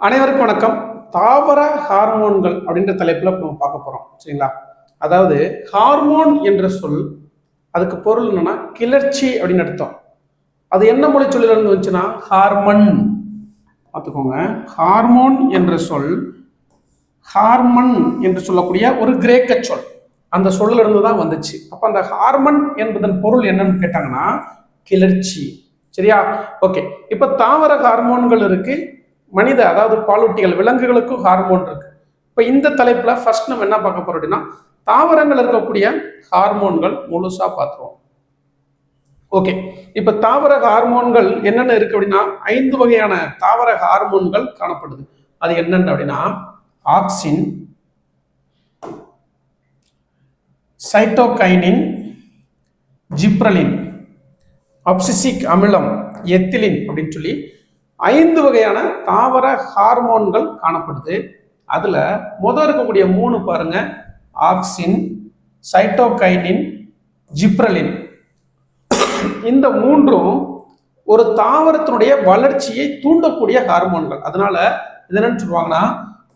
அனைவருக்கும் வணக்கம். தாவர ஹார்மோன்கள் அப்படின்ற தலைப்பில் நம்ம பார்க்க போகிறோம் சரிங்களா? அதாவது ஹார்மோன் என்ற சொல் அதுக்கு பொருள் என்னன்னா கிளர்ச்சி அப்படின்னு அர்த்தம். அது என்ன மொழி சொல்லிலிருந்து வந்துச்சுன்னா ஹார்மன். பார்த்துக்கோங்க. ஹார்மோன் என்ற சொல் ஹார்மன் என்று சொல்லக்கூடிய ஒரு கிரேக்க சொல். அந்த சொல்ல இருந்து தான் வந்துச்சு. அப்போ அந்த ஹார்மன் என்பதன் பொருள் என்னன்னு கேட்டாங்கன்னா கிளர்ச்சி. சரியா? ஓகே. இப்போ தாவர ஹார்மோன்கள் இருக்கு. மனித அதாவது பாலூட்டிகள் விலங்குகளுக்கும் ஹார்மோன் இருக்கு. இப்போ இந்த தலைப்புல ஃபர்ஸ்ட் நம்ம என்ன பார்க்க போறோம் அப்படின்னா தாவரங்கள் இருக்கக்கூடிய ஹார்மோன்கள் முழுசா பார்த்துருவோம். ஓகே இப்போ தாவர ஹார்மோன்கள் என்னென்ன இருக்கு அப்படின்னா ஐந்து வகையான தாவர ஹார்மோன்கள் காணப்படுது. அது என்னென்ன அப்படின்னா ஆக்சின் சைட்டோகைனின் ஜிப்ரலின் அப்சிசிக் அமிலம் எத்திலின் அப்படின்னு சொல்லி ஐந்து வகையான தாவர ஹார்மோன்கள் காணப்படுது. அதில் முதல் இருக்கக்கூடிய மூணு பாருங்க. Auxin cytokinin gibberellin. இந்த மூன்றும் ஒரு தாவரத்தினுடைய வளர்ச்சியை தூண்டக்கூடிய ஹார்மோன்கள். அதனால இது என்னன்னு சொல்லுவாங்கன்னா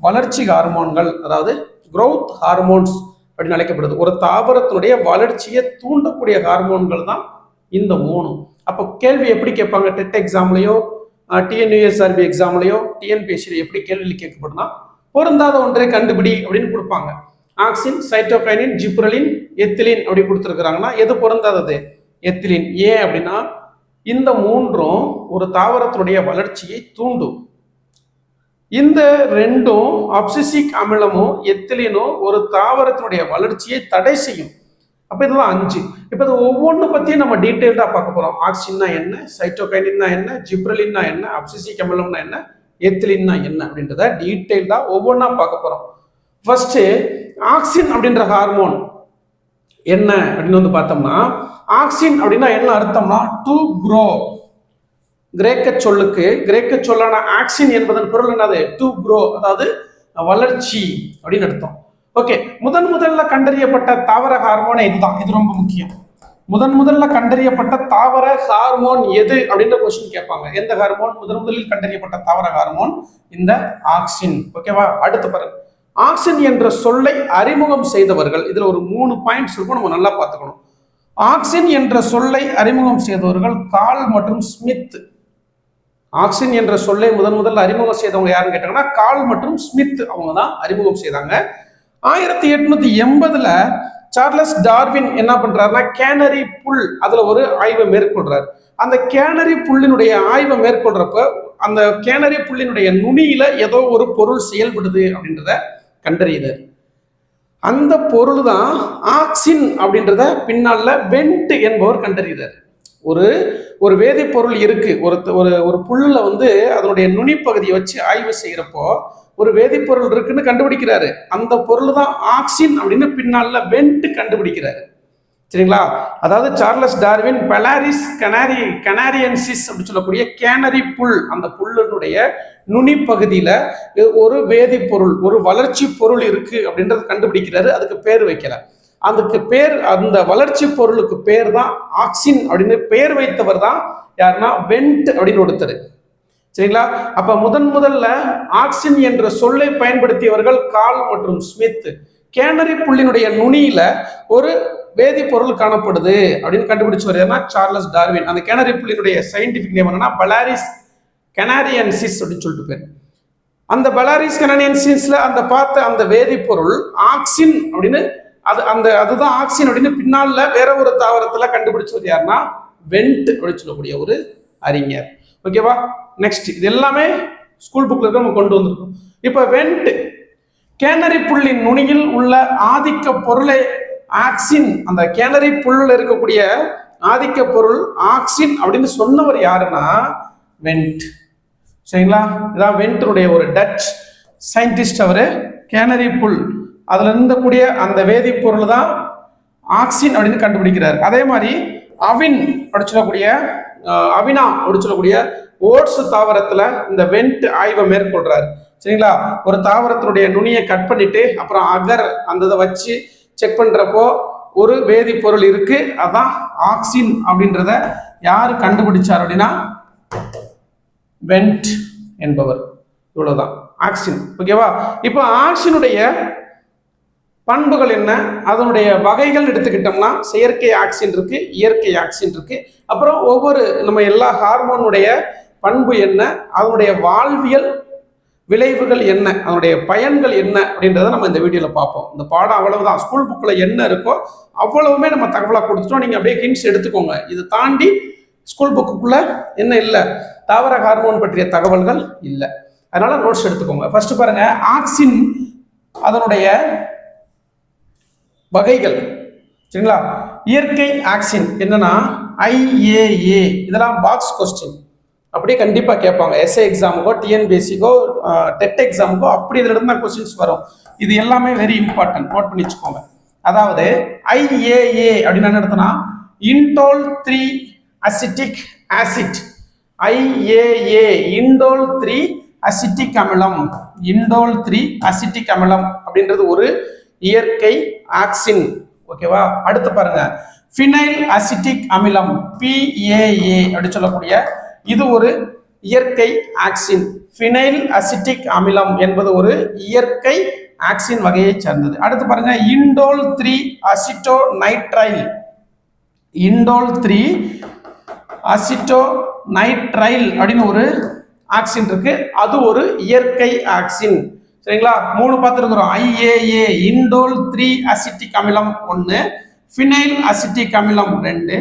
வளர்ச்சி ஹார்மோன்கள் அதாவது growth ஹார்மோன்ஸ் அப்படின்னு அழைக்கப்படுது. ஒரு தாவரத்தினுடைய வளர்ச்சியை தூண்டக்கூடிய ஹார்மோன்கள் தான் இந்த மூணு அப்போ கேள்வி எப்படி கேட்பாங்க? டெட் எக்ஸாம்லேயோ டிஎன்யூஎஸ்ஆர்பி எக்ஸாம்லையோ டிஎன்பிஎஸ்சியில் எப்படி கேள்வி கேட்கப்படும்னா பொருந்தாத ஒன்றை கண்டுபிடி அப்படின்னு கொடுப்பாங்க. ஆக்சின் சைட்டோகைனின் ஜிப்ரலின் எத்திலின் அப்படி கொடுத்துருக்குறாங்கன்னா எது பொருந்தாதது? எத்திலின் ஏன் அப்படின்னா இந்த மூன்றும் ஒரு தாவரத்தினுடைய வளர்ச்சியை தூண்டும். இந்த ரெண்டும் அப்சிசிக் அமிலமும் எத்திலினும் ஒரு தாவரத்தினுடைய வளர்ச்சியை தடை செய்யும். அப்போ இதெல்லாம் அஞ்சு. இப்போ இது ஒவ்வொன்று பற்றியும் நம்ம டீட்டெயில்டாக பார்க்க போகிறோம் ஆக்சின்னா என்ன சைட்டோகைனின்னா என்ன ஜிப்ரலின்னா என்ன அப்சிசி அமிலம்னா என்ன எத்திலின்னா என்ன அப்படின்றத டீட்டெயில்டாக ஒவ்வொன்றா பார்க்க போகிறோம் ஃபர்ஸ்ட்டு ஆக்சின் அப்படின்ற ஹார்மோன் என்ன அப்படின்னு வந்து பார்த்தோம்னா ஆக்சின் அப்படின்னா என்ன அர்த்தம்னா டு க்ரோ கிரேக்க சொல்லுக்கு கிரேக்க சொல்லான ஆக்சின் என்பதன் பொருள் என்னது? டு க்ரோ அதாவது வளர்ச்சி அப்படின்னு அர்த்தம். ஓகே முதன் முதல்ல கண்டறியப்பட்ட தாவர ஹார்மோன் இதுதான் இது ரொம்ப முக்கியம். முதன் முதல்ல கண்டறியப்பட்ட தாவர ஹார்மோன் எது அப்படின்ற கொஸ்டின் கேட்பாங்க. எந்த ஹார்மோன் முதன் முதலில் கண்டறியப்பட்ட தாவர ஹார்மோன் இந்த ஆக்சின் ஓகேவா அடுத்து பாருங்க ஆக்சின் என்ற சொல்லை அறிமுகம் செய்தவர்கள் இதுல ஒரு மூணு பாயிண்ட்ஸ் இருக்கும் நம்ம நல்லா பார்த்துக்கணும். ஆக்சின் என்ற சொல்லை அறிமுகம் செய்தவர்கள் கால் மற்றும் ஸ்மித் ஆக்சின் என்ற சொல்லை முதன் முதல்ல அறிமுகம் செய்தவங்க யாருன்னு கேட்டாங்கன்னா கால் மற்றும் ஸ்மித் அவங்க தான் அறிமுகம் செய்தாங்க. ஆயிரத்தி எட்நூத்தி எண்பதுல சார்லஸ் டார்வின் என்ன பண்றாருன்னா கேனரி புல் அதுல ஒரு ஆய்வை மேற்கொள்றாரு. அந்த கேனரி புல்லினுடைய ஆய்வை மேற்கொள்றப்ப அந்த கேனரி புல்லினுடைய நுனியில ஏதோ ஒரு பொருள் செயல்படுது அப்படின்றத கண்டறியுது. அந்த பொருள் தான் ஆக்சின் அப்படின்றத பின்னால வெண்ட் என்பவர் கண்டறிகிறார். ஒரு ஒரு வேதிப்பொருள் இருக்கு. ஒரு ஒரு ஒரு வந்து அதனுடைய நுனிப்பகுதியை வச்சு ஆய்வு செய்யறப்போ ஒரு வேதிப்பொருள் இருக்குன்னு கண்டுபிடிக்கிறாரு. அந்த பொருள் தான் ஆக்சின் அப்படின்னு பின்னால வெண்ட் கண்டுபிடிக்கிறாரு. சரிங்களா? அதாவது சார்லஸ் டார்வின் பெலாரிஸ் கனாரி கனாரியன்சிஸ் அப்படின்னு சொல்லக்கூடிய கேனரி புல் அந்த புல்லினுடைய நுனி பகுதியில ஒரு வேதிப்பொருள் ஒரு வளர்ச்சி பொருள் இருக்கு அப்படின்றத கண்டுபிடிக்கிறாரு. அதுக்கு பேர் வைக்கல. அதுக்கு பேர் அந்த வளர்ச்சி பொருளுக்கு பேர் தான் ஆக்சின் அப்படின்னு பேர் வைத்தவர் தான் யாருன்னா வெண்ட் அப்படின்னு ஒருத்தர். சரிங்களா? அப்ப முதன் முதல்ல ஆக்சின் என்ற சொல்லை பயன்படுத்தியவர்கள் கால் மற்றும் ஸ்மித் கேனரி புள்ளினுடைய நுனியில ஒரு வேதிப்பொருள் காணப்படுது அப்படின்னு கண்டுபிடிச்சவர் யாருன்னா சார்லஸ் டார்வின். அந்த கேனரி புள்ளினுடைய சயின்டிபிக் நேம் என்னன்னா பலாரிஸ் கெனாரியன்சிஸ் அப்படின்னு சொல்லிட்டு பேர். அந்த பலாரிஸ் கனாரியன்சிஸ்ல அந்த பார்த்த அந்த வேதிப்பொருள் ஆக்சின் அப்படின்னு அது அந்த அதுதான் ஆக்சின் அப்படின்னு பின்னால வேற ஒரு தாவரத்துல கண்டுபிடிச்சவர் யாருன்னா வெண்ட் அப்படின்னு சொல்லக்கூடிய ஒரு அறிஞர். ஓகேவா நெக்ஸ்ட் இது எல்லாமே ஸ்கூல் புக்ல இருக்க நம்ம கொண்டு வந்திருக்கோம். இப்ப வெண்ட் கேனரி புள்ளின் நுனியில் உள்ள ஆதிக்க பொருளை ஆக்சின் அந்த கேனரி புல்லில் இருக்கக்கூடிய ஆதிக்க பொருள் ஆக்சின் அப்படின்னு சொன்னவர் யாருன்னா வெண்ட் சரிங்களா? இதான் வெண்ட்னுடைய ஒரு டச் சயின்டிஸ்ட் அவரு. கேனரி புல். அதுல இருந்தக்கூடிய அந்த வேதிப்பொருள் தான் ஆக்சின் அப்படின்னு கண்டுபிடிக்கிறார். அதே மாதிரி அவின் அப்படி சொல்லக்கூடிய அவினா அப்படி சொல்லக்கூடிய ஓட்ஸ் தாவரத்துல இந்த வெண்ட் ஆய்வை மேற்கொள்றாரு. சரிங்களா? ஒரு தாவரத்தினுடைய நுனியை கட் பண்ணிட்டு அப்புறம் அகர் அந்த இதை வச்சு செக் பண்றப்போ ஒரு வேதிப்பொருள் இருக்கு. அதான் ஆக்சின் அப்படின்றத யாரு கண்டுபிடிச்சார் அப்படின்னா வெண்ட் என்பவர். இவ்வளவுதான். ஆக்சின். ஓகேவா இப்போ ஆக்சினுடைய பண்புகள் என்ன? அதனுடைய வகைகள் எடுத்துக்கிட்டோம்னா செயற்கை ஆக்சின் இருக்கு இயற்கை ஆக்சின் இருக்கு. அப்புறம் ஒவ்வொரு நம்ம எல்லா ஹார்மோனுடைய பண்பு என்ன? அதனுடைய வாழ்வியல் விளைவுகள் என்ன? அதனுடைய பயன்கள் என்ன? அப்படின்றத நம்ம இந்த வீடியோவில் பார்ப்போம். இந்த பாடம் அவ்வளவுதான். ஸ்கூல் புக்கில் என்ன இருக்கோ அவ்வளவுமே நம்ம தகவலாக கொடுத்துட்டோம். நீங்கள் அப்படியே ஹிண்ட்ஸ் எடுத்துக்கோங்க. இதை தாண்டி ஸ்கூல் புக்குக்குள்ள என்ன இல்லை? தாவர ஹார்மோன் பற்றிய தகவல்கள் இல்லை. அதனால நோட்ஸ் எடுத்துக்கோங்க. ஃபர்ஸ்ட் பாருங்க. ஆக்சின் அதனுடைய வகைகள். சரிங்களா? இயற்கை ஆக்சின் என்னன்னா ஐஏஏ இதெல்லாம் பாக்ஸ் கொஸ்டின் அப்படியே கண்டிப்பாக கேட்பாங்க. எஸ்ஏ எக்ஸாமுக்கோ டிஎன்பிஎஸ்சிக்கோ டெட் எக்ஸாமுக்கோ அப்படி இதுல இருந்து தான் கொஸ்டின்ஸ் வரும். இது எல்லாமே வெரி இம்பார்ட்டன்ட் நோட் பண்ணி வச்சுக்கோங்க. அதாவது ஐஏஏ அப்படின்னு என்ன அர்த்தம்னா indole three acetic acid IAA indole three acetic அமிலம் இண்டோல் த்ரீ அசிட்டிக் அமிலம் அப்படின்றது ஒரு இயற்கை ஆக்சின். ஓகேவா அடுத்து பாருங்க. ஃபினைல் அசிட்டிக் அமிலம் பிஏஏ அப்படின்னு சொல்லக்கூடிய இது ஒரு இயற்கை ஆக்சின். ஃபினைல் அசிட்டிக் அமிலம் என்பது ஒரு இயற்கை ஆக்சின் வகையை சேர்ந்தது. அடுத்து பாருங்க indole three acetonitrile indole three acetonitrile அப்படின்னு ஒரு ஆக்சின் இருக்கு. அது ஒரு இயற்கை ஆக்சின். சரிங்களா? மூணு பார்த்துருக்குறோம். ஐஏஏ இண்டோல் த்ரீ அசிட்டிக் அமிலம் ஒன்று ஃபினைல் அசிட்டிக் அமிலம் ரெண்டு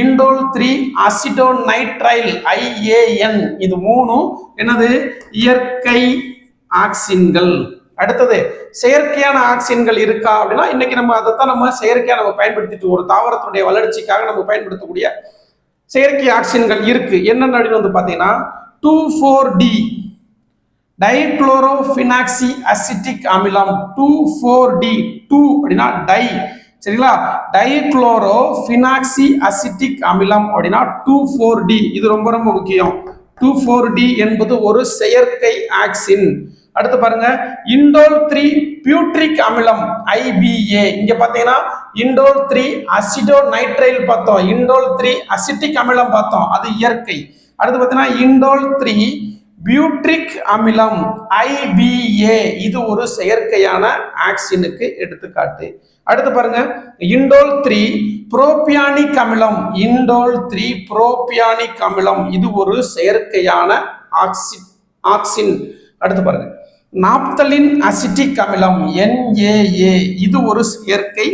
indole three acetonitrile IAN இது மூணும் என்னது? இயற்கை ஆக்சின்கள். அடுத்தது செயற்கையான ஆக்சின்கள் இருக்கா அப்படின்னா இன்னைக்கு நம்ம அதை தான் நம்ம செயற்கையா நம்ம பயன்படுத்திட்டு ஒரு தாவரத்தினுடைய வளர்ச்சிக்காக நம்ம பயன்படுத்தக்கூடிய செயற்கை ஆக்சின்கள் இருக்கு. என்னென்ன அப்படின்னு வந்து பார்த்தீங்கன்னா two four D dichlorophenoxy acetic அமிலம் டூ ஃபோர் டி டூ அப்படின்னா டை சரிங்களா? டைக்ளோரோ ஃபினாக்சி அசிட்டிக் அமிலம் அப்படின்னா டூ ஃபோர் டி இது ரொம்ப ரொம்ப முக்கியம். டூ ஃபோர் டி என்பது ஒரு செயற்கை ஆக்சின். அடுத்து பாருங்க. இண்டோல் த்ரீ பியூட்ரிக் அமிலம் ஐபிஏ இங்க பாத்தீங்கன்னா இண்டோல் த்ரீ அசிடோ நைட்ரைல் பார்த்தோம். இண்டோல் த்ரீ அசிட்டிக் அமிலம் பார்த்தோம். அது இயற்கை. அடுத்து பார்த்தீங்கன்னா இண்டோல் த்ரீ பியூட்ரிக் அமிலம் ஐபிஏ இது ஒரு செயற்கையான ஆக்சினுக்கு எடுத்துக்காட்டு. அடுத்து பாருங்க இண்டோல் த்ரீ புரோபியானிக் அமிலம் இண்டோல் த்ரீ புரோபியானிக் அமிலம் இது ஒரு செயற்கையான ஆக்சி ஆக்சின். அடுத்து பாருங்க நாப்தலின் அசிட்டிக் அமிலம் என்ஏஏ இது ஒரு செயற்கை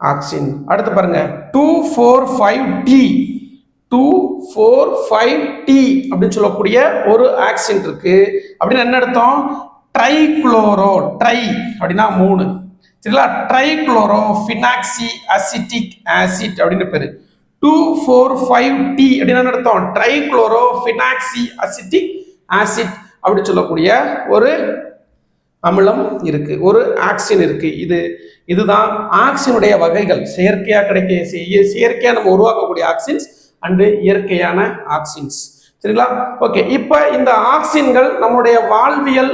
ஆக்சின். அடுத்து பாருங்க two four five T two four five T அப்படின்னு சொல்லக்கூடிய ஒரு ஆக்சின் இருக்கு. அப்படின்னு என்ன அர்த்தம்? ட்ரைக்ளோரோ ட்ரை அப்படின்னா மூணு. சரிங்களா? ட்ரைக்ளோரோ ஃபினாக்சி அசிட்டிக் ஆசிட் அப்படின்னு பேரு. டூ ஃபோர் ஃபைவ் டி அப்படின்னு அர்த்தம்? ட்ரைக்ளோரோ ஃபினாக்சி அசிட்டிக் ஆசிட் அப்படின்னு சொல்லக்கூடிய ஒரு அமிலம் இருக்கு. ஒரு ஆக்சின் இருக்கு. இது இதுதான் ஆக்சினுடைய வகைகள். செயற்கையாக கிடைக்க செய்ய செயற்கையாக நம்ம உருவாக்கக்கூடிய ஆக்சின்ஸ் அண்டு இயற்கையான ஆக்சின்ஸ். சரிங்களா? ஓகே இப்போ இந்த ஆக்சின்கள் நம்மளுடைய வாழ்வியல்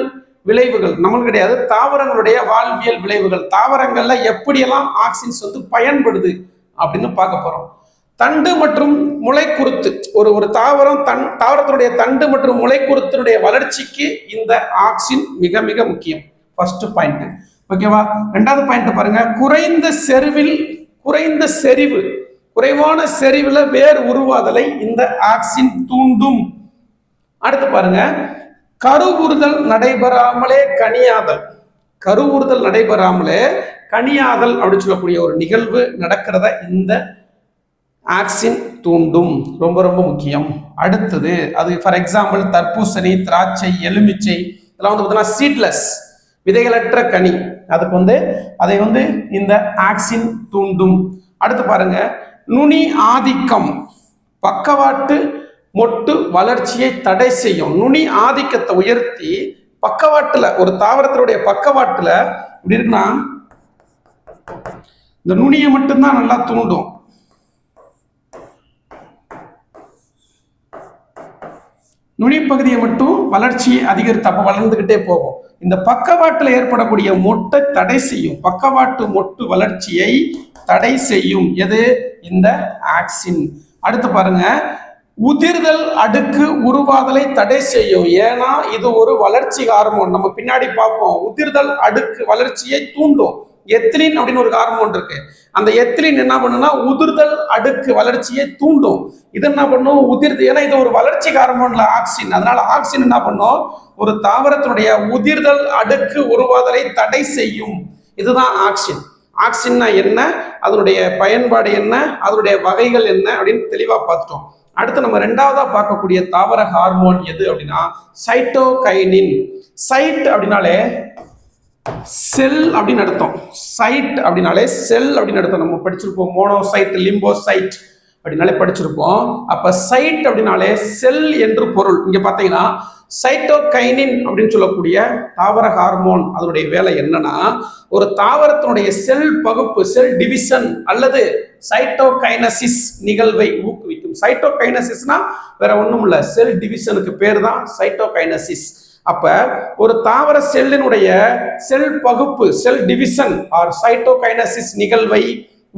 விளைவுகள் நம்மளுக்கு கிடையாது தாவரங்களுடைய வாழ்வியல் விளைவுகள் தாவரங்கள்ல எப்படியெல்லாம் ஆக்சின்ஸ் வந்து பயன்படுது அப்படின்னு பார்க்க போறோம். தண்டு மற்றும் முளைக்குருத்து ஒரு ஒரு தாவரம் தன் தாவரத்தினுடைய தண்டு மற்றும் முளைக்குருத்தினுடைய வளர்ச்சிக்கு இந்த ஆக்சின் மிக மிக முக்கியம். ஃபர்ஸ்ட் பாயிண்ட் ஓகேவா? ரெண்டாவது பாயிண்ட் பாருங்க. குறைந்த செறிவில் குறைந்த செறிவு குறைவான செறிவில் வேர் உருவாதலை இந்த ஆக்சின் தூண்டும். அடுத்து பாருங்க. கருவுறுதல் நடைபெறாமலே கனியாதல். கருவுறுதல் நடைபெறாமலே கனியாதல் அப்படின்னு சொல்லக்கூடிய ஒரு நிகழ்வு நடக்கிறத இந்த ஆக்சின் தூண்டும். ரொம்ப ரொம்ப முக்கியம். அடுத்தது அது ஃபார் எக்ஸாம்பிள் தர்பூசணி திராட்சை எலுமிச்சை இதெல்லாம் வந்து பார்த்தீங்கன்னா சீட்லெஸ் விதைகளற்ற கனி. அதுக்கு வந்து அதை வந்து இந்த ஆக்சின் தூண்டும். அடுத்து பாருங்க. நுனி ஆதிக்கம். பக்கவாட்டு மொட்டு வளர்ச்சியை தடை செய்யும். நுனி ஆதிக்கத்தை உயர்த்தி பக்கவாட்டுல ஒரு தாவரத்தினுடைய பக்கவாட்டுல இப்படி இருக்குன்னா இந்த நுனியை மட்டும்தான் நல்லா தூண்டும். நுனிப்பகுதியை மட்டும் வளர்ச்சியை அதிகரித்து அப்போ வளர்ந்துக்கிட்டே போகும். இந்த பக்கவாட்டில் ஏற்படக்கூடிய மொட்டை தடை செய்யும். பக்கவாட்டு மொட்டு வளர்ச்சியை தடை செய்யும். எது? இந்த ஆக்சின். அடுத்து பாருங்க. உதிர்தல் அடுக்கு உருவாதலை தடை செய்யும். ஏன்னா இது ஒரு வளர்ச்சி ஹார்மோன். நம்ம பின்னாடி பார்ப்போம். உதிர்தல் அடுக்கு வளர்ச்சியை தூண்டும். எத்திலின் அப்படின்னு ஒரு ஹார்மோன் இருக்கு. அந்த எத்திலின் என்ன பண்ணுன்னா உதிர்தல் அடுக்கு வளர்ச்சியை தூண்டும். இது என்ன பண்ணும்? உதிர்து ஏன்னா இது ஒரு வளர்ச்சி ஹார்மோன்ல ஆக்சின். அதனால ஆக்சின் என்ன பண்ணும்? ஒரு தாவரத்தினுடைய உதிர்தல் அடுக்கு உருவாதலை தடை செய்யும். இதுதான் ஆக்சின். ஆக்சின்னா என்ன? அதனுடைய பயன்பாடு என்ன? அதனுடைய வகைகள் என்ன? அப்படின்னு தெளிவாக பார்த்துட்டோம். அடுத்து நம்ம ரெண்டாவதா பார்க்கக்கூடிய தாவர ஹார்மோன் எது அப்படின்னா சைட்டோகைனின் சைட் அப்படின்னாலே செல் அப்படின்னு அர்த்தம். சைட் அப்படின்னாலே செல் அப்படின்னு அர்த்தம். நம்ம படிச்சிருப்போம் மோனோசைட் லிம்போசைட் அப்படின்னாலே படிச்சிருப்போம் அப்ப சைட் அப்படின்னாலே செல் என்று பொருள். இங்க பாத்தீங்கன்னா சைட்டோகைனின் அப்படின்னு சொல்லக்கூடிய தாவர ஹார்மோன் அதனுடைய வேலை என்னன்னா ஒரு தாவரத்தினுடைய செல் பகுப்பு செல் டிவிஷன் அல்லது சைட்டோகைனசிஸ் நிகழ்வை ஊக்குவிக்கும். சைட்டோகைனசிஸ்னா வேற ஒன்றும் இல்ல செல் டிவிஷனுக்கு பேர் தான் சைட்டோகைனசிஸ் அப்ப ஒரு தாவர செல்லினுடைய செல் பகுப்பு செல் டிவிஷன் ஆர் சைட்டோகைனசிஸ் நிகழ்வை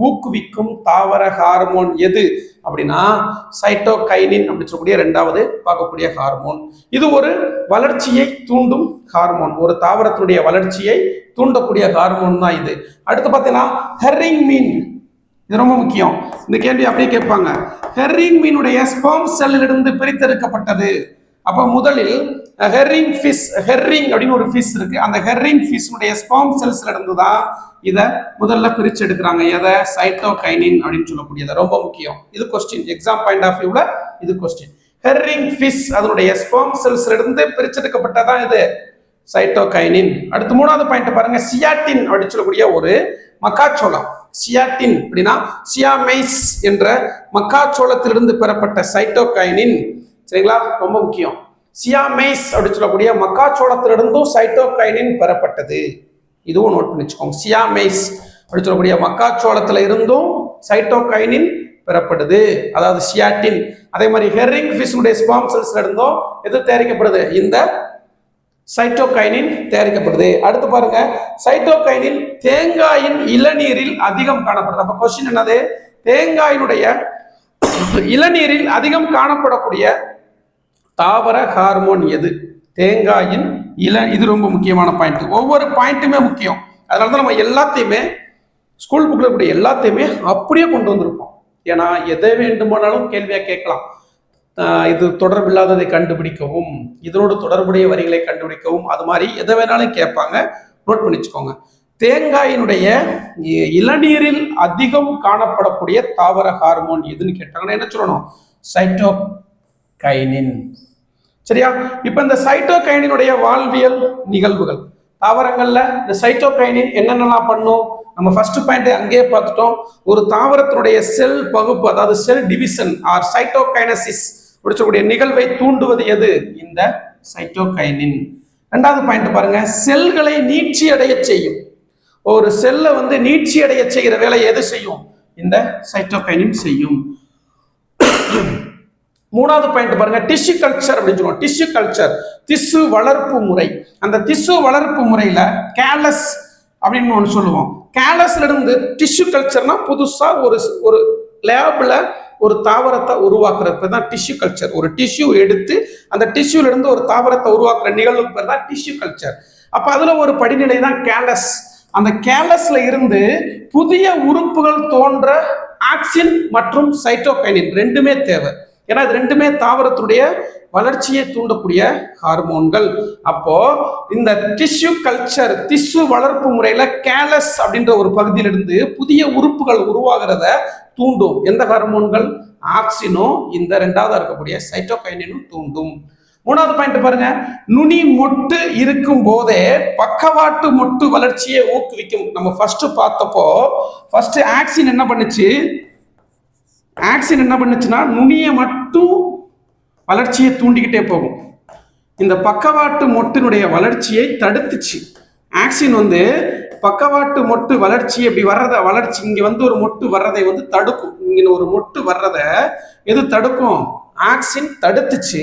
ஊக்குவிக்கும் தாவர ஹார்மோன் எது? அப்படின்னா சைட்டோகைனின் அப்படின்னு சொல்லக்கூடிய ரெண்டாவது பார்க்கக்கூடிய ஹார்மோன். இது ஒரு வளர்ச்சியை தூண்டும் ஹார்மோன். ஒரு தாவரத்தினுடைய வளர்ச்சியை தூண்டக்கூடிய ஹார்மோன் தான் இது. அடுத்து பார்த்தீங்கன்னா ஹெர்ரிங் மீன் இது ரொம்ப முக்கியம். இந்த கேள்வி அப்படியே கேட்பாங்க. ஹெர்ரிங் மீனுடைய ஸ்பேம் செல்லிலிருந்து பிரித்தெடுக்கப்பட்டது. அப்ப முதலில் ஹெர்ரிங் ஃபிஷ் ஹெர்ரிங் அப்படின்னு ஒரு ஃபிஷ் இருக்கு. அந்த ஹெர்ரிங் ஃபிஷ்னுடைய ஸ்பெர்ம் செல்ஸ்ல இருந்து தான் இதை முதல்ல பிரிச்சு எடுக்கிறாங்க எதை? சைட்டோகைனின் அப்படின்னு சொல்லக்கூடியதை. ரொம்ப முக்கியம். இது கொஸ்டின் எக்ஸாம் பாயிண்ட் ஆஃப் வியூல இது கொஸ்டின் ஹெர்ரிங் ஃபிஷ் அதனுடைய ஸ்போம் செல்ஸ்ல இருந்து பிரிச்செடுக்கப்பட்டதான் இது? சைட்டோகைனின் அடுத்து மூணாவது பாயிண்ட் பாருங்க. சியாட்டின் அப்படின்னு சொல்லக்கூடிய ஒரு மக்காச்சோளம். சியாட்டின் அப்படின்னா சியாமைஸ் என்ற மக்காச்சோளத்திலிருந்து பெறப்பட்ட சைட்டோகைனின் சரிங்களா? ரொம்ப முக்கியம். சியாமைஸ் அப்படின்னு சொல்லக்கூடிய மக்காச்சோளத்திலிருந்தும் சைட்டோகைனின் பெறப்பட்டது. இதுவும் நோட் பண்ணி வச்சுக்கோங்க. சியாமைஸ். அப்படின்னு சொல்லக்கூடிய மக்காச்சோளத்துல இருந்தும் சைட்டோகைனின் பெறப்படுது. அதாவது சியாட்டின். அதே மாதிரி ஹெர்ரிங் ஃபிஷ்னுடைய ஸ்பாம் செல்ஸ்ல இருந்தும் எது தயாரிக்கப்படுது? இந்த சைட்டோகைனின் தயாரிக்கப்படுது. அடுத்து பாருங்க. சைட்டோகைனின் தேங்காயின் இளநீரில் அதிகம் காணப்படுது. அப்ப கொஸ்டின் என்னது? தேங்காயினுடைய இளநீரில் அதிகம் காணப்படக்கூடிய தாவர ஹார்மோன் எது? தேங்காயின் இள இது ரொம்ப முக்கியமான பாயிண்ட் ஒவ்வொரு பாயிண்ட்டுமே முக்கியம். அதனால தான் நம்ம எல்லாத்தையுமே ஸ்கூல் புக்கில் இருக்கக்கூடிய எல்லாத்தையுமே அப்படியே கொண்டு வந்திருப்போம். ஏன்னா எதை வேண்டுமானாலும் கேள்வியாக கேட்கலாம். இது தொடர்பில்லாததை கண்டுபிடிக்கவும் இதனோடு தொடர்புடைய வரிகளை கண்டுபிடிக்கவும் அது மாதிரி எதை வேணாலும் கேட்பாங்க. நோட் பண்ணி வச்சுக்கோங்க தேங்காயினுடைய இளநீரில் அதிகம் காணப்படக்கூடிய தாவர ஹார்மோன் எதுன்னு கேட்டாங்கன்னா என்ன சொல்லணும்? சைட்டோகைனின் சரியா? இப்போ இந்த சைட்டோகைனினுடைய வாழ்வியல் நிகழ்வுகள். தாவரங்கள்ல இந்த சைட்டோகைனின் என்னென்னலாம் பண்ணும்? நம்ம ஃபர்ஸ்ட் பாயிண்ட் அங்கேயே பார்த்துட்டோம். ஒரு தாவரத்தினுடைய செல் பகுப்பு அதாவது செல் டிவிஷன் ஆர் சைட்டோகைனசிஸ் முடிச்சக்கூடிய நிகழ்வை தூண்டுவது எது? இந்த சைட்டோகைனின் ரெண்டாவது பாயிண்ட் பாருங்க. செல்களை நீட்சி அடைய செய்யும். ஒரு செல்லை வந்து நீட்சி அடைய செய்கிற வேலை எது செய்யும்? இந்த சைட்டோகைனின் செய்யும். மூணாவது பாயிண்ட் பாருங்க டிஷ்யூ கல்ச்சர் அப்படின்னு சொல்லுவோம். டிஷ்யூ கல்ச்சர் திசு வளர்ப்பு முறை. அந்த திசு வளர்ப்பு முறையில கேலஸ் அப்படின்னு ஒன்று சொல்லுவோம். கேலஸ்ல இருந்து டிஷ்யூ கல்ச்சர்னா புதுசா ஒரு ஒரு லேபில் ஒரு தாவரத்தை உருவாக்குறது. பேர் தான் டிஷ்யூ கல்ச்சர் ஒரு டிஷ்யூ எடுத்து அந்த டிஷ்யூல இருந்து ஒரு தாவரத்தை உருவாக்குற நிகழ்வுக்கு பேர் தான் டிஷ்யூ கல்ச்சர் அப்போ அதுல ஒரு படிநிலை தான் கேலஸ் அந்த கேலஸ்ல இருந்து புதிய உறுப்புகள் தோன்ற ஆக்சின் மற்றும் சைட்டோகைனின் ரெண்டுமே தேவை. ஏன்னா இது ரெண்டுமே தாவரத்துடைய வளர்ச்சியை தூண்டக்கூடிய ஹார்மோன்கள் அப்போ இந்த டிஷ்யூ கல்ச்சர் திசு வளர்ப்பு முறையில கேலஸ் அப்படின்ற ஒரு பகுதியிலிருந்து புதிய உறுப்புகள் உருவாகிறத தூண்டும். எந்த ஹார்மோன்கள் ஆக்சினும் இந்த ரெண்டாவது இருக்கக்கூடிய சைட்டோகைனினும் தூண்டும். மூணாவது பாயிண்ட் பாருங்க. நுனி மொட்டு இருக்கும் போதே பக்கவாட்டு மொட்டு வளர்ச்சியை ஊக்குவிக்கும். நம்ம ஃபர்ஸ்ட் பார்த்தப்போ ஃபர்ஸ்ட் ஆக்சின் என்ன பண்ணுச்சு? ஆக்சின் என்ன பண்ணுச்சுன்னா நுனியை மட்டும் வளர்ச்சியை தூண்டிக்கிட்டே போகும். இந்த பக்கவாட்டு மொட்டினுடைய வளர்ச்சியை தடுத்துச்சு. ஆக்சின் வந்து பக்கவாட்டு மொட்டு வளர்ச்சி இப்படி வர்றத வளர்ச்சி இங்கே வந்து ஒரு மொட்டு வர்றதை வந்து தடுக்கும். இங்கே ஒரு மொட்டு வர்றத எது தடுக்கும்? ஆக்சின் தடுத்துச்சு.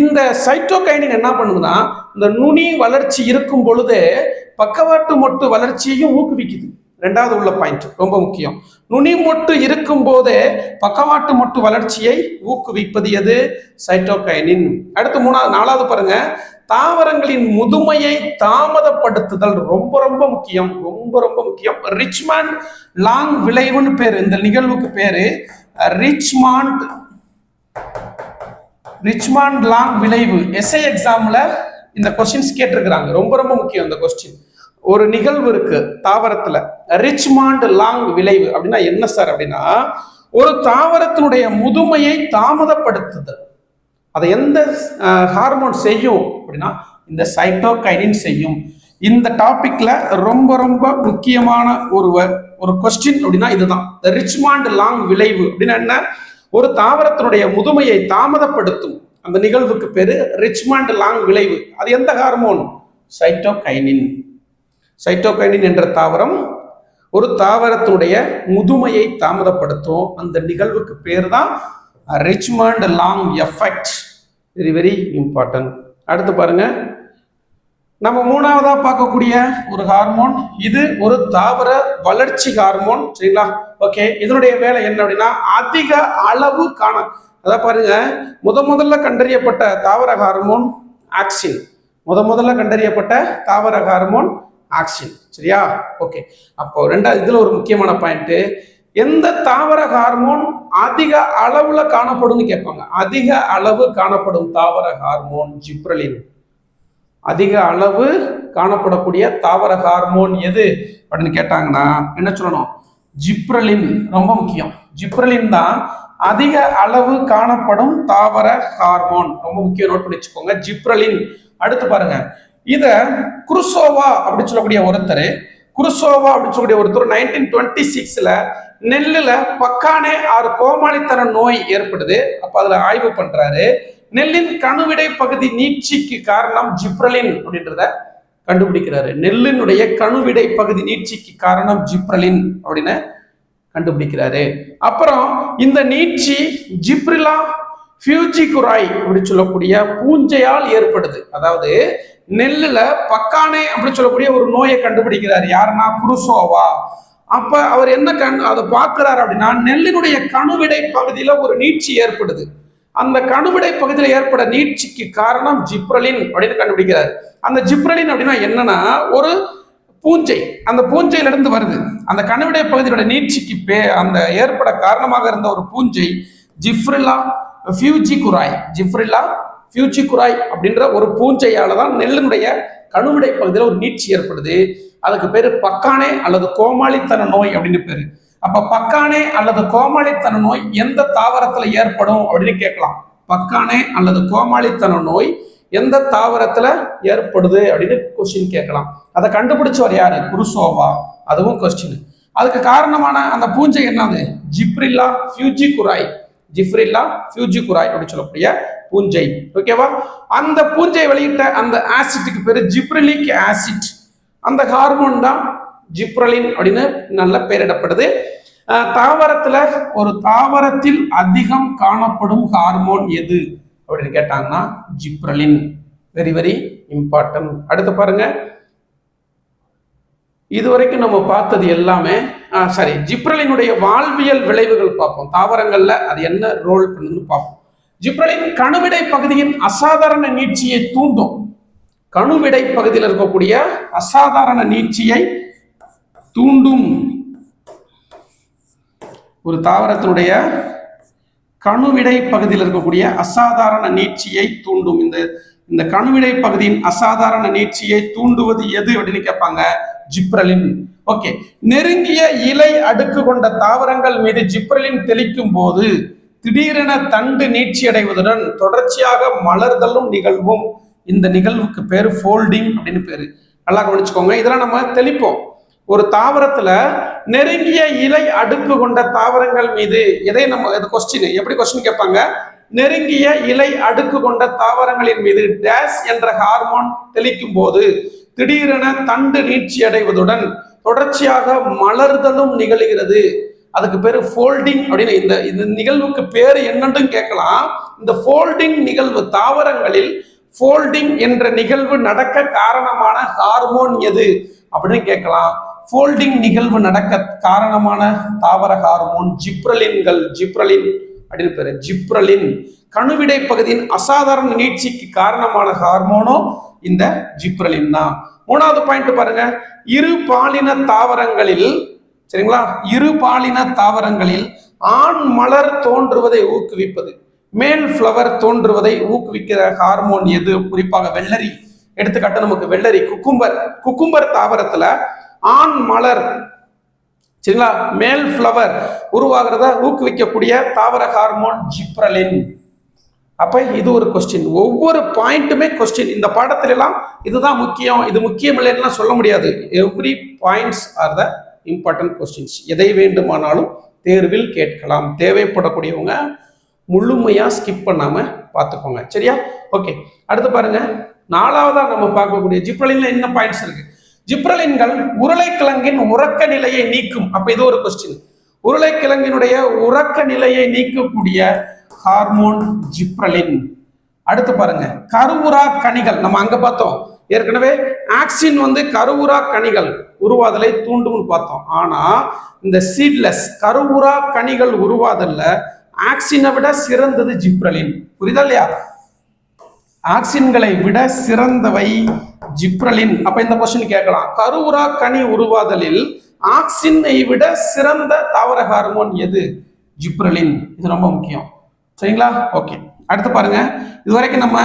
இந்த சைட்டோகைனின் என்ன பண்ணுதுன்னா இந்த நுனி வளர்ச்சி இருக்கும் பொழுது பக்கவாட்டு மொட்டு வளர்ச்சியையும் ஊக்குவிக்குது. ரெண்டாவது உள்ள பாயிண்ட் ரொம்ப முக்கியம். நுனி மொட்டு இருக்கும் போதே பக்கவாட்டு மொட்டு வளர்ச்சியை ஊக்குவிப்பது எது? சைட்டோகைனின். அடுத்து மூணாவது நாலாவது பாருங்க. தாவரங்களின் முதுமையை தாமதப்படுத்துதல் ரொம்ப ரொம்ப முக்கியம். ரொம்ப ரொம்ப முக்கியம். ரிச்மாண்ட் லாங் விளைவுன்னு பேரு. இந்த நிகழ்வுக்கு பேரு. ரிச்மாண்ட் ரிச்மாண்ட் லாங் விளைவு. எஸ்ஐ எக்ஸாம்ல இந்த கொஸ்டின்ஸ் கேட்டிருக்கிறாங்க. ரொம்ப ரொம்ப முக்கியம் இந்த கொஸ்டின் ஒரு நிகழ்வு இருக்கு தாவரத்துல. ரிச்மாண்ட் லாங் விளைவு. அப்படின்னா என்ன சார் அப்படின்னா ஒரு தாவரத்தினுடைய முதுமையை தாமதப்படுத்துது. அதை எந்த ஹார்மோன் செய்யும் அப்படின்னா இந்த சைட்டோகைனின் செய்யும். இந்த டாபிக்ல ரொம்ப ரொம்ப முக்கியமான ஒரு ஒரு கொஸ்டின் அப்படின்னா இதுதான். ரிச்மாண்ட் லாங் விளைவு அப்படின்னா என்ன? ஒரு தாவரத்தினுடைய முதுமையை தாமதப்படுத்தும். அந்த நிகழ்வுக்கு பேரு ரிச்மாண்ட் லாங் விளைவு. அது எந்த ஹார்மோன் சைட்டோகைனின் சைட்டோகைனின் என்ற தாவரம் ஒரு தாவரத்துடைய முதுமையை தாமதப்படுத்தும். அந்த நிகழ்வுக்கு பேர் தான் Richmond long effect. Very very important அடுத்து பாருங்க. நம்ம மூணாவதா பார்க்கக்கூடிய ஒரு ஹார்மோன் இது ஒரு தாவர வளர்ச்சி ஹார்மோன் சரிங்களா? ஓகே இதனுடைய வேலை என்ன அப்படின்னா அதிக அளவு காண அதான் பாருங்க முத முதல்ல கண்டறியப்பட்ட தாவர ஹார்மோன் ஆக்சின். முத முதல்ல கண்டறியப்பட்ட தாவர ஹார்மோன் ஆக்சிஜன் சரியா? ஓகே அப்போ ரெண்டாவது இதுல ஒரு முக்கியமான பாயிண்ட் எந்த தாவர ஹார்மோன் அதிக அளவுல காணப்படும்னு கேட்பாங்க. அதிக அளவு காணப்படும் தாவர ஹார்மோன் ஜிப்ரலின் அதிக அளவு காணப்படக்கூடிய தாவர ஹார்மோன் எது அப்படின்னு கேட்டாங்கன்னா என்ன சொல்லணும்? ஜிப்ரலின் ரொம்ப முக்கியம். ஜிப்ரலின் தான் அதிக அளவு காணப்படும் தாவர ஹார்மோன் ரொம்ப முக்கியம். நோட் பண்ணி வச்சுக்கோங்க. ஜிப்ரலின் அடுத்து பாருங்க. இத குருசோவா அப்படின்னு சொல்லக்கூடிய ஒருத்தர் குருசோவா அப்படின்னு சொல்லக்கூடிய ஒருத்தர் நைன்டீன் டுவெண்ட்டி சிக்ஸ்ல நெல்லுல பக்கானே ஆறு கோமாளித்தன நோய் ஏற்படுது. அப்ப அதுல ஆய்வு பண்றாரு. நெல்லின் கணுவிடை பகுதி நீட்சிக்கு காரணம் ஜிப்ரலின் அப்படின்றத கண்டுபிடிக்கிறாரு. நெல்லினுடைய கணுவிடை பகுதி நீட்சிக்கு காரணம் ஜிப்ரலின் அப்படின்னு கண்டுபிடிக்கிறாரு. அப்புறம் இந்த நீட்சி ஜிப்ரிலா ஃபியூஜிகுராய் அப்படின்னு சொல்லக்கூடிய பூஞ்சையால் ஏற்படுது. அதாவது நெல்லுல பக்கானே அப்படின்னு சொல்லக்கூடிய ஒரு நோயை கண்டுபிடிக்கிறார். யாருன்னா குருசோவா. அப்ப அவர் என்ன கண் அதை பார்க்கிறார் அப்படின்னா நெல்லினுடைய கணுவிடை பகுதியில ஒரு நீட்சி ஏற்படுது. அந்த கணுவிடை பகுதியில் ஏற்பட நீட்சிக்கு காரணம் ஜிப்ரலின் அப்படின்னு கண்டுபிடிக்கிறார். அந்த ஜிப்ரலின் அப்படின்னா என்னன்னா ஒரு பூஞ்சை. அந்த பூஞ்சையிலிருந்து வருது. அந்த கணுவிடை பகுதியோட நீட்சிக்கு பே அந்த ஏற்பட காரணமாக இருந்த ஒரு பூஞ்சை ஜிப்ரில்லா ஃபியூஜி குராய் ஜிப்ரில்லா ஃபியூஜி குராய் அப்படின்ற ஒரு பூஞ்சையால தான் நெல்லினுடைய கணுவிடை பகுதியில் ஒரு நீட்சி ஏற்படுது. அதுக்கு பேர் பக்கானே அல்லது கோமாளித்தன நோய் அப்படின்னு பேரு. அப்ப பக்கானே அல்லது கோமாளித்தன நோய் எந்த தாவரத்துல ஏற்படும் அப்படின்னு கேட்கலாம். பக்கானே அல்லது கோமாளித்தன நோய் எந்த தாவரத்துல ஏற்படுது அப்படின்னு கொஸ்டின் கேட்கலாம். அதை கண்டுபிடிச்சவர் யாரு? குருசோவா. அதுவும் கொஸ்டின் அதுக்கு காரணமான அந்த பூஞ்சை என்னது? ஜிப்ரில்லா ஃபியூஜி குராய் ஜிப்ரில்லா ஃபியூஜி குராய் அப்படின்னு சொல்லக்கூடிய பூஞ்சை. ஓகேவா அந்த பூஞ்சை வெளியிட்ட அந்த ஆசிட்டுக்கு பேர் ஜிப்ரலிக் ஆசிட் அந்த ஹார்மோன் தான் ஜிப்ரலின் அப்படின்னு நல்ல பெயரிடப்படுது. தாவரத்துல ஒரு தாவரத்தில் அதிகம் காணப்படும் ஹார்மோன் எது? அப்படின்னு கேட்டாங்கன்னா ஜிப்ரலின் வெரி வெரி இம்பார்ட்டன்ட் அடுத்து பாருங்க. இதுவரைக்கும் நம்ம பார்த்தது எல்லாமே சாரி ஜிப்ரலினுடைய வாழ்வியல் விளைவுகள் பார்ப்போம். தாவரங்கள்ல அது என்ன ரோல் பண்ணுதுன்னு பார்ப்போம். ஜிப்ரலின் கணுவிடை பகுதியின் அசாதாரண நீட்சியை தூண்டும். கணுவிடை பகுதியில் இருக்கக்கூடிய அசாதாரண நீட்சியை தூண்டும். ஒரு தாவரத்தினுடைய கணுவிடை பகுதியில் இருக்கக்கூடிய அசாதாரண நீட்சியை தூண்டும். இந்த இந்த கணுவிடை பகுதியின் அசாதாரண நீட்சியை தூண்டுவது எது அப்படின்னு கேட்பாங்க ஜிப்ரலின். ஓகே. நெருங்கிய இலை அடுக்கு கொண்ட தாவரங்கள் மீது ஜிப்ரலின் தெளிக்கும் போது திடீரென தண்டு நீட்சி அடைவதுடன் தொடர்ச்சியாக மலர்தலும் நிகழ்வும். இந்த நிகழ்வுக்கு பேர் ஃபோல்டிங் அப்படின்னு பேரு. நல்லா கவனிச்சுக்கோங்க. இதெல்லாம் நம்ம தெளிப்போம். ஒரு தாவரத்துல நெருங்கிய இலை அடுக்கு கொண்ட தாவரங்கள் மீது எதை நம்ம இது கொஸ்டின் எப்படி கொஸ்டின் கேட்பாங்க? நெருங்கிய இலை அடுக்கு கொண்ட தாவரங்களின் மீது டேஸ் என்ற ஹார்மோன் தெளிக்கும் போது திடீரென தண்டு நீட்சி அடைவதுடன் தொடர்ச்சியாக மலர்தலும் நிகழ்கிறது. அதுக்கு பேர் ஃபோல்டிங் அப்படின்னு இந்த இந்த நிகழ்வுக்கு பேர் என்னன்றும் கேட்கலாம். இந்த ஃபோல்டிங் நிகழ்வு தாவரங்களில் ஃபோல்டிங் என்ற நிகழ்வு நடக்க காரணமான ஹார்மோன் எது அப்படின்னு கேட்கலாம். ஃபோல்டிங் நிகழ்வு நடக்க காரணமான தாவர ஹார்மோன் ஜிப்ரலின்கள் ஜிப்ரலின் அப்படின்னு பேரு ஜிப்ரலின். கணுவிடை பகுதியின் அசாதாரண நீட்சிக்கு காரணமான ஹார்மோனோ இந்த ஜிப்ரலின் தான். மூணாவது பாயிண்ட் பாருங்க. இரு பாலின தாவரங்களில் சரிங்களா? இரு பாலின தாவரங்களில் ஆண் மலர் தோன்றுவதை ஊக்குவிப்பது மேல் ஃப்ளவர் தோன்றுவதை ஊக்குவிக்கிற ஹார்மோன் எது? குறிப்பாக வெள்ளரி. எடுத்துக்காட்டு நமக்கு வெள்ளரி குக்கும்பர் குக்கும்பர் தாவரத்துல ஆண் மலர் சரிங்களா? மேல் ஃப்ளவர் உருவாகிறத ஊக்குவிக்கக்கூடிய தாவர ஹார்மோன் ஜிப்ரலின். அப்ப இது ஒரு கொஸ்டின் ஒவ்வொரு பாயிண்ட்டுமே கொஸ்டின் இந்த பாடத்துல எல்லாம் இதுதான் முக்கியம். இது முக்கியம் இல்லைன்னா சொல்ல முடியாது. Every points are the important questions எதை வேண்டுமானாலும் தேர்வில் கேட்கலாம். தேவைப்படக்கூடியவங்க முழுமையாக ஸ்கிப் பண்ணாமல் பார்த்துக்கோங்க. சரியா? ஓகே அடுத்து பாருங்க. நாலாவதாக நம்ம பார்க்கக்கூடிய ஜிப்ரலின்ல என்ன பாயிண்ட்ஸ் இருக்கு? ஜிப்ரலின்கள் உருளைக்கிழங்கின் உறக்க நிலையை நீக்கும். அப்போ இது ஒரு கொஸ்டின் உருளைக்கிழங்கினுடைய உறக்க நிலையை நீக்கக்கூடிய ஹார்மோன் ஜிப்ரலின். அடுத்து பாருங்க. கருவுரா கனிகள். நம்ம அங்க பார்த்தோம். ஏற்கனவே ஆக்சின் வந்து கருவுரா கனிகள் உருவாதலை தூண்டும்னு பார்த்தோம். ஆனா இந்த சீட்லெஸ் கருவுரா கனிகள் உருவாதல்ல ஆக்சினை விட சிறந்தது ஜிப்ரலின். புரியுதா இல்லையா? ஆக்சின்களை விட சிறந்தவை ஜிப்ரலின். அப்ப இந்த கொஸ்டின் கேட்கலாம். கருவுரா கனி உருவாதலில் ஆக்சினை விட சிறந்த தாவர ஹார்மோன் எது? ஜிப்ரலின். இது ரொம்ப முக்கியம். சரிங்களா? ஓகே. அடுத்து பாருங்க. இது வரைக்கும் நம்ம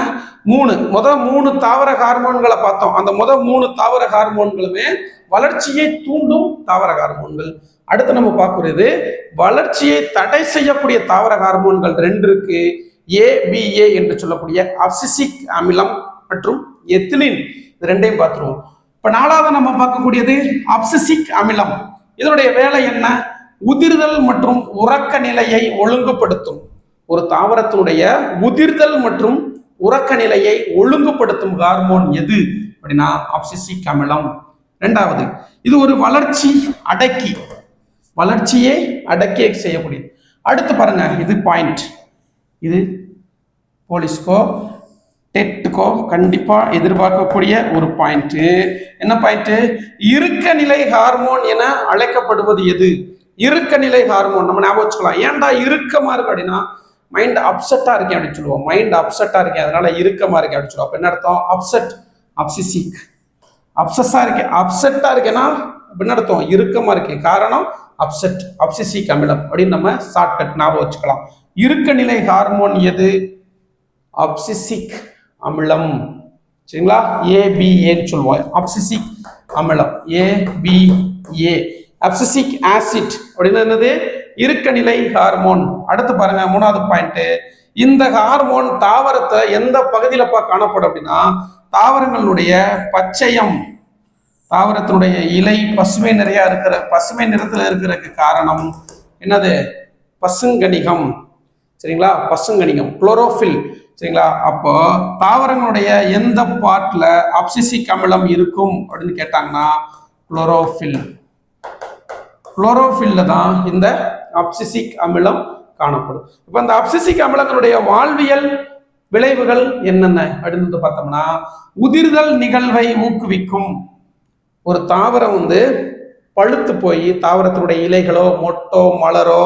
மூணு. முத மூணு தாவர ஹார்மோன்களை பார்த்தோம். அந்த முத மூணு தாவர ஹார்மோன்களுமே வளர்ச்சியை தூண்டும் தாவர ஹார்மோன்கள். அடுத்து நம்ம பார்க்கறது வளர்ச்சியை தடை செய்யக்கூடிய தாவர ஹார்மோன்கள் ரெண்டு இருக்கு. ஏபிஏ என்று சொல்லக்கூடிய அப்சிசிக் அமிலம் மற்றும் எத்திலின். இது ரெண்டையும் பார்த்துருவோம். இப்ப நாலாவது நம்ம பார்க்கக்கூடியது அப்சிசிக் அமிலம். இதனுடைய வேலை என்ன? உதிர்தல் மற்றும் உறக்க நிலையை ஒழுங்குபடுத்தும். ஒரு தாவரத்தினுடைய உதிர்தல் மற்றும் உறக்க நிலையை ஒழுங்குபடுத்தும் ஹார்மோன் எது? அப்படின்னா அப்சிசிக் அமிலம் ரெண்டாவது இது ஒரு வளர்ச்சி அடக்கி வளர்ச்சியை அடக்கி செய்யக்கூடியது அடுத்து பாருங்க இது பாயிண்ட் இது போலீஸ்க்கோ டெட்டுக்கோ கண்டிப்பா எதிர்பார்க்கக்கூடிய ஒரு பாயிண்ட் என்ன பாயிண்ட் இருக்க நிலை ஹார்மோன் என அழைக்கப்படுவது எது? இருக்க நிலை ஹார்மோன் நம்ம ஞாபகம் வச்சுக்கலாம். ஏன்டா இருக்கமா இருக்கு அப்படின்னா மைண்ட் அப்செட்டாக இருக்கேன் அப்படின்னு சொல்லுவோம். மைண்ட் அப்செட்டாக இருக்கேன். அதனால இறுக்கமாக இருக்கேன் அப்படின்னு சொல்லுவோம். அப்போ என்ன அர்த்தம்? அப்செட் அப்சிசிக் அப்சஸா இருக்கேன். அப்செட்டாக இருக்கேன்னா அப்படின்னு அர்த்தம்? இறுக்கமா இருக்கேன். காரணம் அப்செட் அப்சிசிக் அமிலம் அப்படின்னு நம்ம ஷார்ட்கட் ஞாபகம் வச்சுக்கலாம். இறுக்க நிலை ஹார்மோன் எது? அப்சிசிக் அமிலம். சரிங்களா? ஏபிஏன்னு சொல்லுவோம். அப்சிசிக் அமிலம். ஏபிஏ அப்சிசிக் ஆசிட் அப்படின்னு என்னது? இருக்க நிலை ஹார்மோன் அடுத்து பாருங்க மூணாவது பாயிண்ட் இந்த ஹார்மோன் தாவரத்தை எந்த பகுதியிலப்பா காணப்படும் அப்படின்னா தாவரங்களுடைய பச்சையம் தாவரத்தினுடைய இலை பசுமை நிறையா இருக்கிற பசுமை நிறத்தில் இருக்கிறதுக்கு காரணம் என்னது? பசுங்கணிகம் சரிங்களா? பசுங்கணிகம் குளோரோஃபில் சரிங்களா? அப்போ தாவரங்களுடைய எந்த பாட்டில் அப்சிசிக் அமிலம் இருக்கும் அப்படின்னு கேட்டாங்கன்னா குளோரோஃபில் குளோரோஃபில்ல தான் இந்த அப்சிசிக் அமிலம் காணப்படும். இப்போ இந்த அப்சிசிக் அமிலங்களுடைய வாழ்வியல் விளைவுகள் என்னென்ன? அப்படின்னு வந்து பார்த்தோம்னா உதிர்தல் நிகழ்வை ஊக்குவிக்கும். ஒரு தாவரம் வந்து பழுத்து போய் தாவரத்தினுடைய இலைகளோ மொட்டோ மலரோ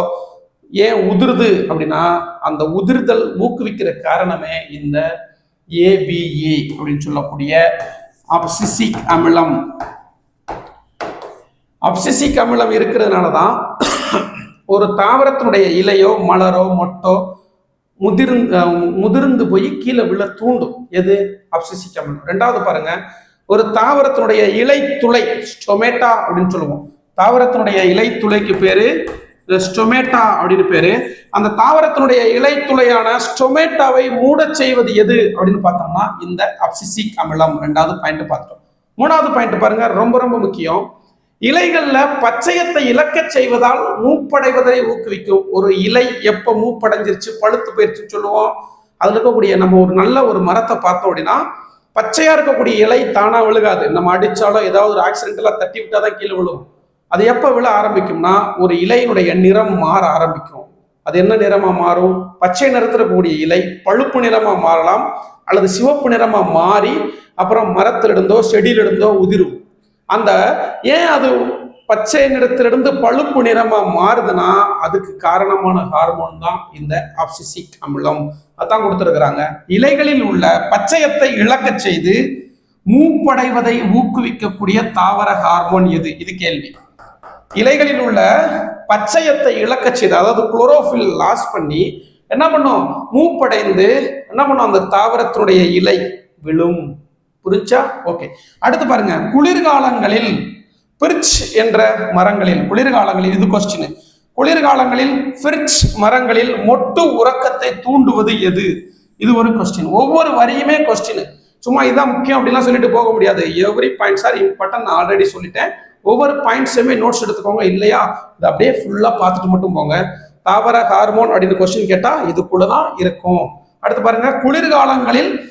ஏன் உதிருது அப்படின்னா அந்த உதிர்தல் ஊக்குவிக்கிற காரணமே இந்த ஏபிஇ அப்படின்னு சொல்லக்கூடிய அப்சிசிக் அமிலம். அப்சிசிக் அமிலம் இருக்கிறதுனால தான் ஒரு தாவரத்தினுடைய இலையோ மலரோ மொட்டோ முதிர்ந்து முதிர்ந்து போய் கீழே விழ தூண்டும். எது? அப்சிசிக் அமிலம் ரெண்டாவது பாருங்க. ஒரு தாவரத்தினுடைய இலை துளை ஸ்டொமேட்டா அப்படின்னு சொல்லுவோம். தாவரத்தினுடைய இலை துளைக்கு பேரு ஸ்டொமேட்டா அப்படின்னு பேரு. அந்த தாவரத்தினுடைய இலை துளையான ஸ்டொமேட்டாவை மூடச் செய்வது எது அப்படின்னு பார்த்தோம்னா இந்த அப்சிசிக் அமிலம் ரெண்டாவது பாயிண்ட் பார்த்தோம் மூணாவது பாயிண்ட் பாருங்க. ரொம்ப ரொம்ப முக்கியம். இலைகளில் பச்சையத்தை இழக்கச் செய்வதால் மூப்படைவதை ஊக்குவிக்கும். ஒரு இலை எப்போ மூப்படைஞ்சிருச்சு பழுத்து போயிடுச்சுன்னு சொல்லுவோம். அதில் இருக்கக்கூடிய நம்ம ஒரு நல்ல ஒரு மரத்தை பார்த்தோம் அப்படின்னா பச்சையாக இருக்கக்கூடிய இலை தானாக விழுகாது. நம்ம அடித்தாலோ ஏதாவது ஒரு ஆக்சிடென்டெல்லாம் தட்டி விட்டால் தான் கீழே விழுவும் அது எப்போ விழ ஆரம்பிக்கும்னா ஒரு இலையினுடைய நிறம் மாற ஆரம்பிக்கும். அது என்ன நிறமாக மாறும்? பச்சை நிறத்தில் இருக்கக்கூடிய இலை பழுப்பு நிறமாக மாறலாம் அல்லது சிவப்பு நிறமாக மாறி அப்புறம் மரத்திலிருந்தோ செடியிலிருந்தோ உதிரும். அந்த ஏன் அது பச்சை நிறத்திலிருந்து பழுப்பு நிறமா மாறுதுன்னா அதுக்கு காரணமான ஹார்மோன் தான் இந்த ஆப்சிசிக் அமிலம். அதான் கொடுத்துருக்குறாங்க. இலைகளில் உள்ள பச்சையத்தை இழக்கச் செய்து மூப்படைவதை ஊக்குவிக்கக்கூடிய தாவர ஹார்மோன் எது? இது கேள்வி. இலைகளில் உள்ள பச்சையத்தை இழக்க செய்து அதாவது குளோரோஃபில் லாஸ் பண்ணி என்ன பண்ணும்? மூப்படைந்து என்ன பண்ணும்? அந்த தாவரத்தினுடைய இலை விழும். புரிச்சா ஓகே அடுத்து பாருங்க. குளிர்காலங்களில் பிரிட்ஜ் என்ற மரங்களில் குளிர்காலங்களில் இது கொஸ்டின் குளிர்காலங்களில் பிரிச் மரங்களில் மொட்டு உறக்கத்தை தூண்டுவது எது? இது ஒரு கொஸ்டின் ஒவ்வொரு வரியுமே கொஸ்டின் சும்மா இதுதான் முக்கியம் அப்படிலாம் சொல்லிட்டு போக முடியாது. எவ்ரி பாயிண்ட்ஸ் ஆர் இம்பார்ட்டன் நான் ஆல்ரெடி சொல்லிட்டேன். ஒவ்வொரு பாயிண்ட்ஸுமே நோட்ஸ் எடுத்துக்கோங்க. இல்லையா? இது அப்படியே ஃபுல்லாக பார்த்துட்டு மட்டும் போங்க. தாவர ஹார்மோன் அப்படின்னு கொஸ்டின் கேட்டால் இதுக்குள்ளதான் இருக்கும். அடுத்து பாருங்க. குளிர்காலங்களில்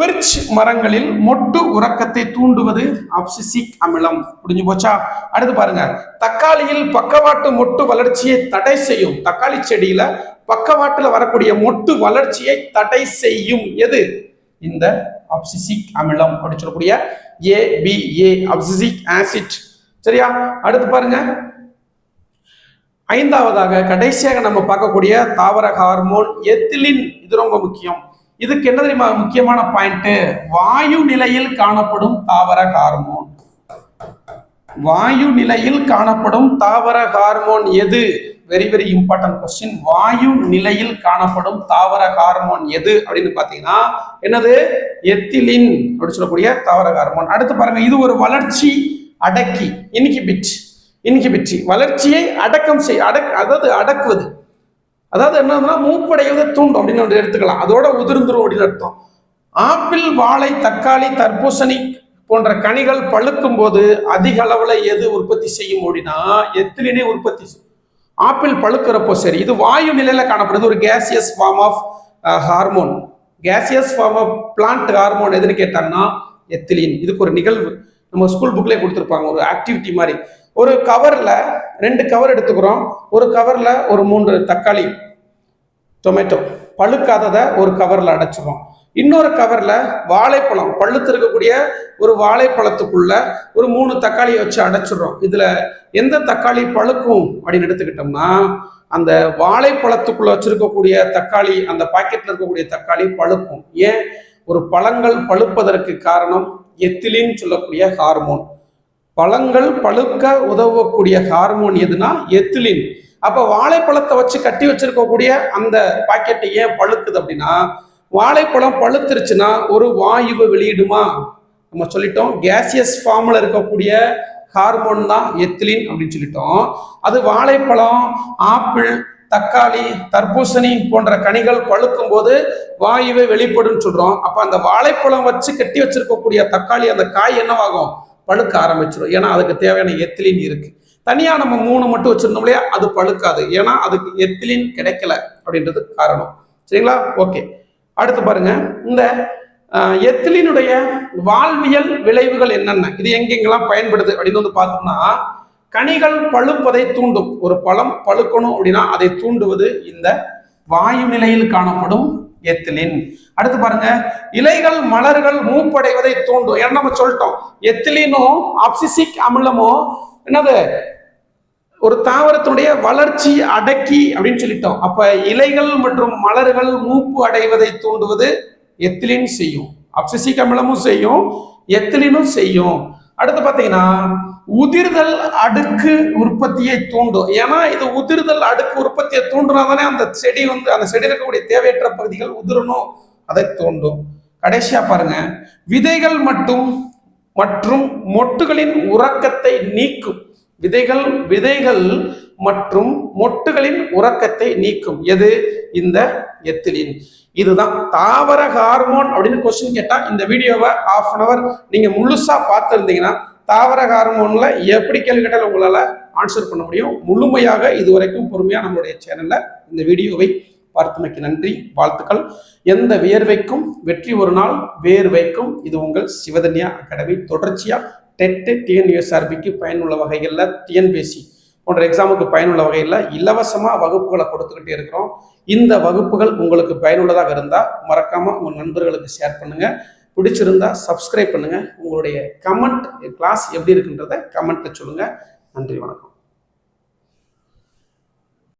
பெர்ச் மரங்களில் மொட்டு உறக்கத்தை தூண்டுவது அப்சிசிக் அமிலம். முடிஞ்சு போச்சா? அடுத்து பாருங்க. தக்காளியில் பக்கவாட்டு மொட்டு வளர்ச்சியை தடை செய்யும். தக்காளி செடியில பக்கவாட்டுல வரக்கூடிய மொட்டு வளர்ச்சியை தடை செய்யும். எது? இந்த அப்சிசிக் அமிலம் அப்படின்னு சொல்லக்கூடிய ஏபிஏ அப்சிசிக் ஆசிட். சரியா? அடுத்து பாருங்க. ஐந்தாவதாக கடைசியாக நம்ம பார்க்கக்கூடிய தாவர ஹார்மோன் எத்திலின். இது ரொம்ப முக்கியம். இதுக்கு என்ன தெரியுமா முக்கியமான பாயிண்ட் வாயு நிலையில் காணப்படும் தாவர ஹார்மோன் வாயு நிலையில் காணப்படும் தாவர ஹார்மோன் எது? வெரி வெரி இம்பார்ட்டன்ட் கொஸ்டின் வாயு நிலையில் காணப்படும் தாவர ஹார்மோன் எது? அப்படின்னு பாத்தீங்கன்னா என்னது? எத்திலின் அப்படின்னு சொல்லக்கூடிய தாவர ஹார்மோன் அடுத்து பாருங்க இது ஒரு வளர்ச்சி அடக்கி. இன்ஹிபிட் இன்ஹிபிட் வளர்ச்சியை அடக்கம் செய் அடக் அதாவது அடக்குவது. அதாவது என்னதுன்னா மூப்படைவதை தூண்டும் அப்படின்னு ஒன்று எடுத்துக்கலாம். அதோட உதிர்ந்துரும் அப்படின்னு அர்த்தம். ஆப்பிள் வாழை தக்காளி தர்பூசணி போன்ற கனிகள் பழுக்கும் போது அதிக அளவுல எது உற்பத்தி செய்யும் அப்படின்னா எத்திலினே உற்பத்தி செய்யும். ஆப்பிள் பழுக்கிறப்போ சரி இது வாயு நிலையில காணப்படுது. ஒரு gaseous form of hormone gaseous form of plant hormone எதுன்னு கேட்டாங்கன்னா எத்திலின். இதுக்கு ஒரு நிகழ்வு. நம்ம ஸ்கூல் புக்லேயே கொடுத்துருப்பாங்க ஒரு ஆக்டிவிட்டி மாதிரி. ஒரு கவர்ல ரெண்டு கவர் எடுத்துக்கிறோம். ஒரு கவர்ல ஒரு மூன்று தக்காளி. டொமேட்டோ பழுக்காததை ஒரு கவரில் அடைச்சிரும் இன்னொரு கவரில் வாழைப்பழம். பழுத்து இருக்கக்கூடிய ஒரு வாழைப்பழத்துக்குள்ள ஒரு மூணு தக்காளியை வச்சு அடைச்சிடுறோம். இதில் எந்த தக்காளி பழுக்கும் அப்படின்னு எடுத்துக்கிட்டோம்னா அந்த வாழைப்பழத்துக்குள்ள வச்சிருக்கக்கூடிய தக்காளி அந்த பாக்கெட்டில் இருக்கக்கூடிய தக்காளி பழுக்கும். ஏன்? ஒரு பழங்கள் பழுப்பதற்கு காரணம் எத்திலின் சொல்லக்கூடிய ஹார்மோன் பழங்கள் பழுக்க உதவக்கூடிய ஹார்மோன் எதுனா எத்திலின். அப்போ வாழைப்பழத்தை வச்சு கட்டி வச்சிருக்கக்கூடிய அந்த பாக்கெட்டை ஏன் பழுக்குது அப்படின்னா வாழைப்பழம் பழுத்துருச்சுன்னா ஒரு வாயுவை வெளியிடுமா? நம்ம சொல்லிட்டோம் கேசியஸ் ஃபார்மில் இருக்கக்கூடிய ஹார்மோன் தான் எத்திலின் அப்படின்னு சொல்லிட்டோம். அது வாழைப்பழம் ஆப்பிள் தக்காளி தர்பூசணி போன்ற கனிகள் பழுக்கும் போது வாயுவை வெளிப்படும் சொல்றோம். அப்ப அந்த வாழைப்பழம் வச்சு கட்டி வச்சிருக்கக்கூடிய தக்காளி அந்த காய் என்னவாகும்? பழுக்க ஆரம்பிச்சிடும் ஏன்னா அதுக்கு தேவையான எத்திலின் இருக்கு. தனியாக நம்ம மூணு மட்டும் வச்சுருந்தோம் இல்லையா? அது பழுக்காது. ஏன்னா அதுக்கு எத்திலின் கிடைக்கல அப்படின்றது காரணம். சரிங்களா? ஓகே. அடுத்து பாருங்க. இந்த எத்திலினுடைய வாழ்வியல் விளைவுகள் என்னென்ன? இது எங்கெங்கெல்லாம் பயன்படுது அப்படின்னு வந்து பார்த்தோம்னா கனிகள் பழுப்பதை தூண்டும். ஒரு பழம் பழுக்கணும் அப்படின்னா அதை தூண்டுவது இந்த வாயு நிலையில் காணப்படும் எத்திலின். அடுத்து பாருங்க. இலைகள் மலர்கள் மூப்படைவதை தூண்டும். ஏன்னா நம்ம சொல்லிட்டோம். எத்திலினும் ஆப்சிசிக் அமிலமும் என்னது? ஒரு தாவரத்தினுடைய வளர்ச்சி அடக்கி அப்படின்னு சொல்லிட்டோம். அப்ப இலைகள் மற்றும் மலர்கள் மூப்பு அடைவதை தூண்டுவது எத்திலின் செய்யும். அப்சிசிக் அமிலமும் செய்யும் எத்திலினும் செய்யும். அடுத்து பாத்தீங்கன்னா உதிர்தல் அடுக்கு உற்பத்தியை தூண்டும். ஏன்னா இது உதிர்தல் அடுக்கு உற்பத்தியை தூண்டுனா தானே அந்த செடி வந்து அந்த செடியில் இருக்கக்கூடிய தேவையற்ற பகுதிகள் உதிரணும் அதை தூண்டும். கடைசியா பாருங்க விதைகள் மட்டும் மற்றும் மொட்டுகளின் உறக்கத்தை நீக்கும். விதைகள் விதைகள் மற்றும் மொட்டுகளின் உறக்கத்தை நீக்கும். எது? இந்த எத்திலின். இதுதான் தாவர ஹார்மோன் அப்படின்னு கொஸ்டின் கேட்டா இந்த வீடியோவை ஆஃப் அன் அவர் நீங்க முழுசா பார்த்துருந்தீங்கன்னா தாவர ஹார்மோன்ல எப்படி கேள்வி கேட்டாலும் உங்களால ஆன்சர் பண்ண முடியும். முழுமையாக இதுவரைக்கும் பொறுமையா நம்மளுடைய சேனல்ல இந்த வீடியோவை பார்த்தமைக்கு நன்றி வாழ்த்துக்கள். எந்த வியர்வைக்கும் வெற்றி ஒரு நாள் வேர்வைக்கும் இது உங்கள் சிவதன்யா அகாடமி தொடர்ச்சியா டெட்டு டிஎன்யூஎஸ்ஆர்பிக்கு பயனுள்ள வகைகளில் டிஎன்பிஎஸ்சி போன்ற எக்ஸாமுக்கு பயனுள்ள வகையில் இலவசமாக வகுப்புகளை கொடுத்துக்கிட்டே இருக்கிறோம். இந்த வகுப்புகள் உங்களுக்கு பயனுள்ளதாக இருந்தால் மறக்காமல் உங்கள் நண்பர்களுக்கு ஷேர் பண்ணுங்கள் பிடிச்சிருந்தா சப்ஸ்கிரைப் பண்ணுங்கள் உங்களுடைய கமெண்ட் கிளாஸ் எப்படி இருக்குன்றத கமெண்ட்டில் சொல்லுங்கள் நன்றி வணக்கம்.